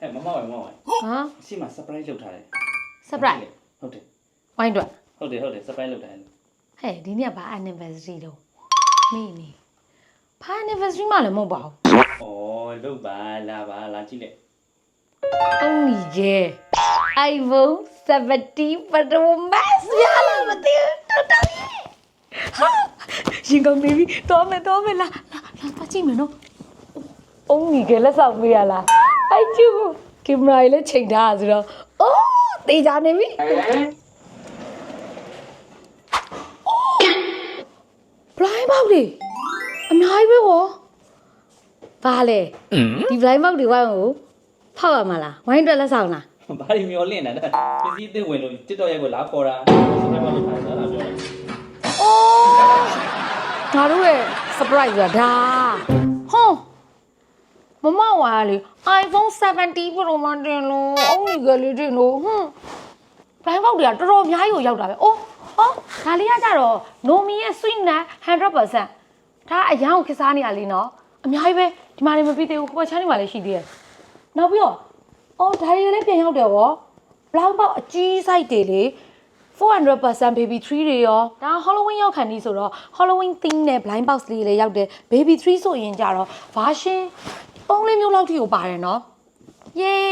ဟဲ့မမောက်ရမမောက်ရဟမ်အရှိမ surprise လုပ်ထားတယ် surprise ဟုတ်တယ်ဝိုင်းတော့ဟုတ်တယ်ဟုတ်တယ် surprise လုပ်ထားတယ်ဟဲ့ဒီနေ့ကဘာ anniversary တော့မိနေဘာ anniversary မှလည်းမဟုတ်ပါဘူးဩလုပ်ပါလာပါလာကြည့်လိုက်အုံးကြီးရဲ့ iPhone 17 Pro Max ရလာမသိဘူးတော်တော်ရဲ့ဟာရင်ကုန်နေပြီတော်မယ်တော်မယ်လာလာလာပါကြည့်မယ်နော်အုံးကြီးကလက်ဆောင်ပေးရလား အိုက်ကျူကင်မရာလေးချိန်ထားဆိုတော့အိုးတေးကြနေပြီ blind box တွေအများကြီးပဲဟောဘာလဲဒီ blind box တွေဝိုင်းကိုဖောက်ရမှာလားဝိုင်းအတွက်လက်ဆောင်လားဘာလို့မျောလင့်နေတာပစ္စည်းအသစ်ဝင်လို့ TikTok ရိုက်ကိုလာခေါ်တာ surprise လုပ်ထားတယ်လားပြောတယ်အိုးငါတို့ရဲ့ surprise ကဒါဟွန်း မမဝါလေ iPhone 70 Pro မှတင်လို့အုံးကြီးကလေးတင်လို့ဟွန်း blind box တွေကတော်တော်အများကြီးကိုရောက်တာပဲအိုးဟောဒါလေးကကြတော့ Nomi ရဲ့ sweetness 100%ဒါအရန်ကိုခစားနေရလေနော်အများကြီးပဲဒီမှာနေမပြီးသေးဘူးကိုယ်ချမ်းနေမှာလည်းရှိသေးတယ်နောက်ပြီးတော့အော်ဒါရီလည်းပြန်ရောက်တယ်ဗော blind box အကြီး site တွေလေ400% baby 3တွေရောဒါ Halloween ရောက်ခံနေဆိုတော့ Halloween theme နဲ့ blind box လေးလည်းရောက်တယ် baby 3ဆိုရင်ကြတော့ version 3လေးမျိုးလောက်ထိကိုပါတယ်နော် yay